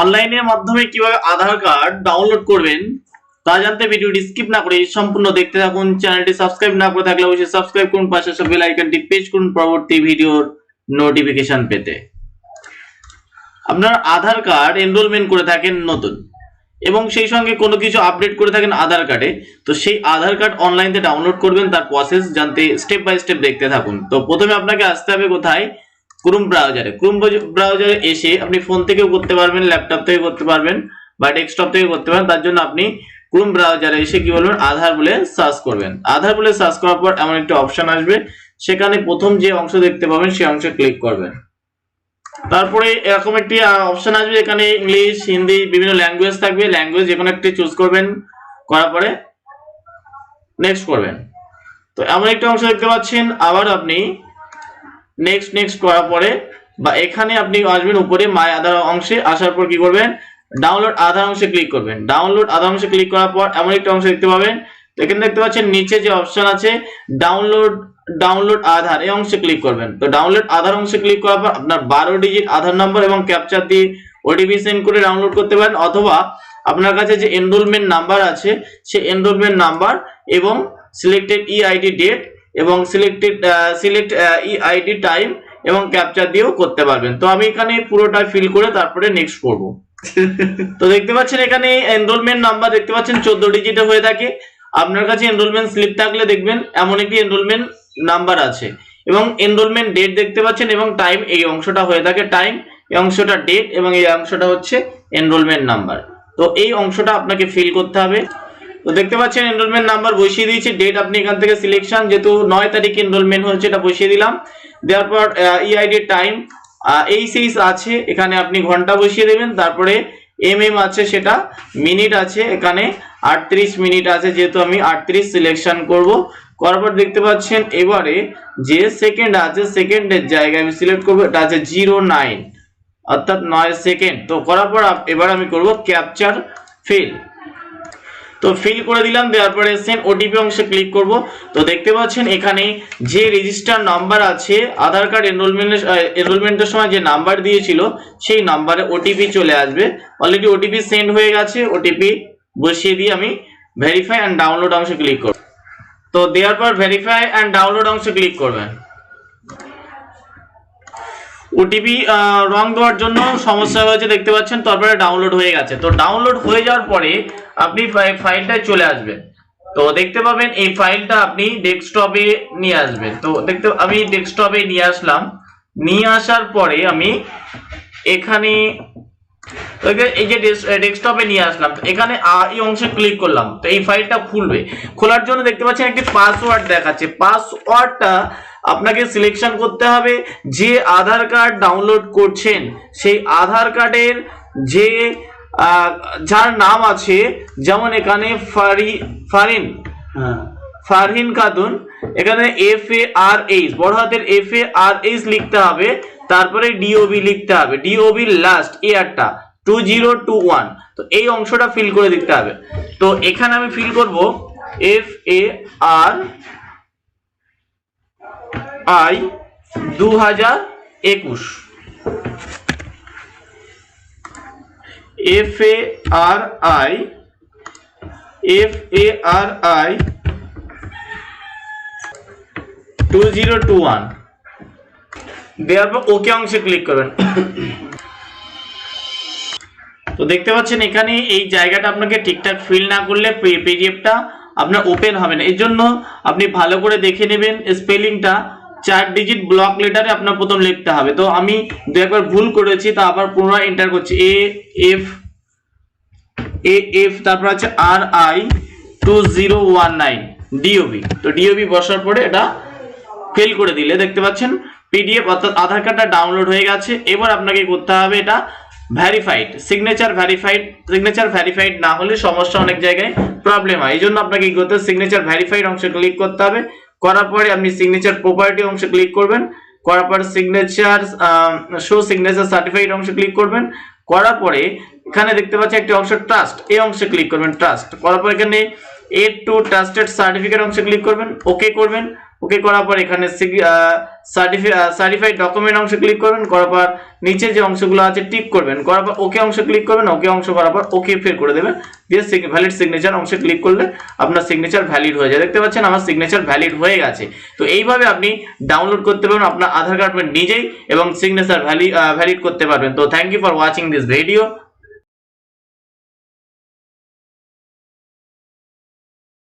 অনলাইনের মাধ্যমে কীভাবে আধার কার্ড ডাউনলোড করবেন, তা জানতে ভিডিওটি স্কিপ না করে সম্পূর্ণ দেখতে থাকুন। চ্যানেলটি সাবস্ক্রাইব না করে থাকলে অবশ্যই সাবস্ক্রাইব করুন। পাশে সব বেল আইকনটি প্রেস করুন পরবর্তী ভিডিওর নোটিফিকেশন পেতে। আপনার আধার কার্ড এনরোলমেন্ট করে থাকেন নতুন এবং সেই সঙ্গে কোনো কিছু আপডেট করে থাকেন আধার কার্ডে। তো সেই আধার কার্ড অনলাইনে ডাউনলোড করবেন, তার প্রসেস জানতে স্টেপ বাই স্টেপ দেখতে থাকুন। তো প্রথমে আপনাকে আসতে হবে কোথায়? ক্রোম ব্রাউজারে ক্রোম ব্রাউজারে এসে আপনি ফোন থেকেও করতে পারবেন ল্যাপটপ থেকে করতে পারবেন বা ডেস্কটপ থেকে করতে পারবেন। তার জন্য আপনি ক্রোম ব্রাউজারে এসে কি বলবেন? আধার বলে সার্চ করবেন। আধার বলে সার্চ করার পর এমন একটা অপশন আসবে। সেখানে প্রথম যে অংশ দেখতে পাবেন, সেই অংশে ক্লিক করবেন। তারপরে এরকম একটি অপশন আসবে এখানে ইংলিশ হিন্দি বিভিন্ন ল্যাঙ্গুয়েজ থাকবে। ল্যাঙ্গুয়েজ যে কোনো একটি চুজ করবেন, করার পরে নেক্সট করবেন। তো এমন একটা অংশ দেখতে পাচ্ছেন। আবার আপনি নেক্সট নেক্সট করার পরে বা এখানে আপনি আসবেন উপরে মাই আধার অংশে, আসার পর কি করবেন? ডাউনলোড আধার অংশে ক্লিক করবেন। ডাউনলোড আধার অংশে ক্লিক করার পর এমন একটা অংশ দেখতে পাবেন। তো এখানে দেখতে পাচ্ছেন, নিচে যে অপশন আছে ডাউনলোড ডাউনলোড আধার এই অংশে ক্লিক করবেন। তো ডাউনলোড আধার অংশে ক্লিক করার পর আপনার বারো ডিজিট আধার নম্বর এবং ক্যাপচার দিয়ে ওটিপি সেন্ড করে ডাউনলোড করতে পারেন, অথবা আপনার কাছে যে এনরোলমেন্ট নাম্বার আছে, সেই এনরোলমেন্ট নাম্বার এবং সিলেক্টেড ইআইডি ডেট এবং সিলেক্টেড সিলেক্ট আইডি টাইম এবং ক্যাপচার দিয়েও করতে পারবেন। তো আমি এখানে পুরোটা ফিল করে তারপরে নেক্সট করব। তো দেখতে পাচ্ছেন এখানে এনরোলমেন্ট নাম্বার দেখতে পাচ্ছেন চোদ্দ ডিজিটে হয়ে থাকে। আপনার কাছে এনরোলমেন্ট স্লিপ থাকলে দেখবেন এমন একটি এনরোলমেন্ট নাম্বার আছে। এবং এনরোলমেন্ট ডেট দেখতে পাচ্ছেন এবং টাইম এই অংশটা হয়ে থাকে টাইম এই অংশটা ডেট এবং এই অংশটা হচ্ছে এনরোলমেন্ট নাম্বার তো এই অংশটা আপনাকে ফিল করতে হবে। তো দেখতে পাচ্ছেন এনরোলমেন্ট নাম্বার বসিয়ে দিয়েছি। ডেট আপনি এখান থেকে সিলেকশন যেহেতু নয় তারিখ এনরোলমেন্ট হয়েছে, এটা বসিয়ে দিলাম। দেওয়ার পর ইআইডি টাইম এই সেইস আছে, এখানে আপনি ঘণ্টা বসিয়ে দেবেন। তারপরে এম এম আছে সেটা মিনিট আছে এখানে, আটত্রিশ মিনিট আছে, যেহেতু আমি আটত্রিশ সিলেকশন করব। করার পর দেখতে পাচ্ছেন, এবারে যে সেকেন্ড আছে সেকেন্ডের জায়গায় আমি সিলেক্ট করব, এটা আছে জিরো নাইন অর্থাৎ নয় সেকেন্ড তো করার পর এবার আমি করব ক্যাপচার ফিল তো ফিল করে দিলাম, দেওয়ার পরে সেন্ড ওটিপি অংশে ক্লিক করব। তো দেখতে পাচ্ছেন এখানে যে রেজিস্টার নাম্বার আছে, আধার কার্ড এনরোলমেন্টের এনরোলমেন্টের সময় যে নাম্বার দিয়েছিল, সেই নাম্বারে ওটিপি চলে আসবে। অলরেডি ওটিপি সেন্ড হয়ে গেছে ওটিপি বসিয়ে দিয়ে আমি ভেরিফাই অ্যান্ড ডাউনলোড অংশে ক্লিক করব। তো দেওয়ার পর ভেরিফাই অ্যান্ড ডাউনলোড অংশে ক্লিক করবেন। ওটিপি রং দেওয়ার জন্য সমস্যা হয়েছে দেখতে পাচ্ছেন তারপরে ডাউনলোড হয়ে গেছে। তো ডাউনলোড হয়ে যাওয়ার পরে আপনি ফাই- ফাইলটায় চলে আসবেন। তো দেখতে পাবেন, এই ফাইলটা আপনি ডেস্কটপে নিয়ে আসবেন। তো দেখতে, আমি ডেস্কটপে নিয়ে আসলাম। নিয়ে আসার পরে আমি এখানে যে- এই যে ডেস্কটপে নিয়ে আসলাম এখানে এই অংশে ক্লিক করলাম তো এই ফাইলটা খুলবে। খোলার জন্য দেখতে পাচ্ছেন একটি পাসওয়ার্ড দেখাচ্ছে। পাসওয়ার্ডটা আপনাকে সিলেকশন করতে হবে যে আধার কার্ড ডাউনলোড করছেন সেই আধার কার্ডের যে যার নাম আছে যেমন এখানে ফারি ফারিন। হ্যাঁ। ফারহিন খাতুন এখানে এফ এ আর এইচ বড় হাতের এফ এ আর এইচ লিখতে হবে তারপরে ডিওবি লিখতে হবে। ডিওবি লাস্ট ইয়ারটা টু জিরো টু ওয়ান তো এই অংশটা ফিল করে দিতে হবে। তো এখানে আমি ফিল করব এফ এ আর আই দু হাজার একুশ। F A R I F A R I two zero two one দেওয়ার পর ওকে অংশে ক্লিক করবেন। তো দেখতে পাচ্ছেন এখানে এই জায়গাটা আপনাকে ঠিকঠাক ফিল না করলে পিডিএফটা আপনার ওপেন হবে না। এর জন্য আপনি ভালো করে দেখে নেবেন স্পেলিংটা চার ডিজিট ব্লক লেটারে আপনার প্রথম লিখতে হবে। তো আমি দু একবার ভুল করেছি, তা আবার পুনরায় এন্টার করছি। এ এফ এ এফ তারপর আছে R I two zero one nine DOB তো ডিওবি বসার পরে এটা ফিল করে দিলে দেখতে পাচ্ছেন পিডিএফ অর্থাৎ আধার কার্ডটা ডাউনলোড হয়ে গেছে। এবার আপনাকে করতে হবে এটা verified signature verified signature verified না হলে সমস্যা অনেক জায়গায় প্রবলেম হয়। এই জন্য আপনাকে কি করতে সিগনেচার ভ্যারিফাইড অংশে ক্লিক করতে হবে। করার পরে আপনি সিগনেচার প্রপার্টি অংশে ক্লিক করবেন। করার পর সিগনেচার শো সিগনেচার সার্টিফাইড অংশে ক্লিক করবেন। করার পরে এখানে দেখতে পাচ্ছি একটি অংশ ট্রাস্ট এই অংশে ক্লিক করবেন ট্রাস্ট করার পর এখানে এড টু ট্রাস্টেড সার্টিফিকেট অংশে ক্লিক করবেন ওকে করবেন। ওকে করার পর এখানে সার্টিফাইড ডকুমেন্ট অংশে ক্লিক করবেন। করার পর নিচে যে অংশগুলো আছে টিক করবেন। করার পর ওকে অংশে ক্লিক করবেন। ওকে অংশ করার পর ওকে ফের করে দেবেন। দিয়ে ভ্যালিড সিগনেচার অংশে ক্লিক করলে আপনার সিগনেচার ভ্যালিড হয়ে যায়। দেখতে পাচ্ছেন আমার সিগনেচার ভ্যালিড হয়ে গেছে। তো এইভাবে আপনি ডাউনলোড করতে পারবেন, আপনার আধার কার্ড নিজেই এবং সিগনেচার ভ্যালি ভ্যালিড করতে পারবেন। তো thank you for watching this video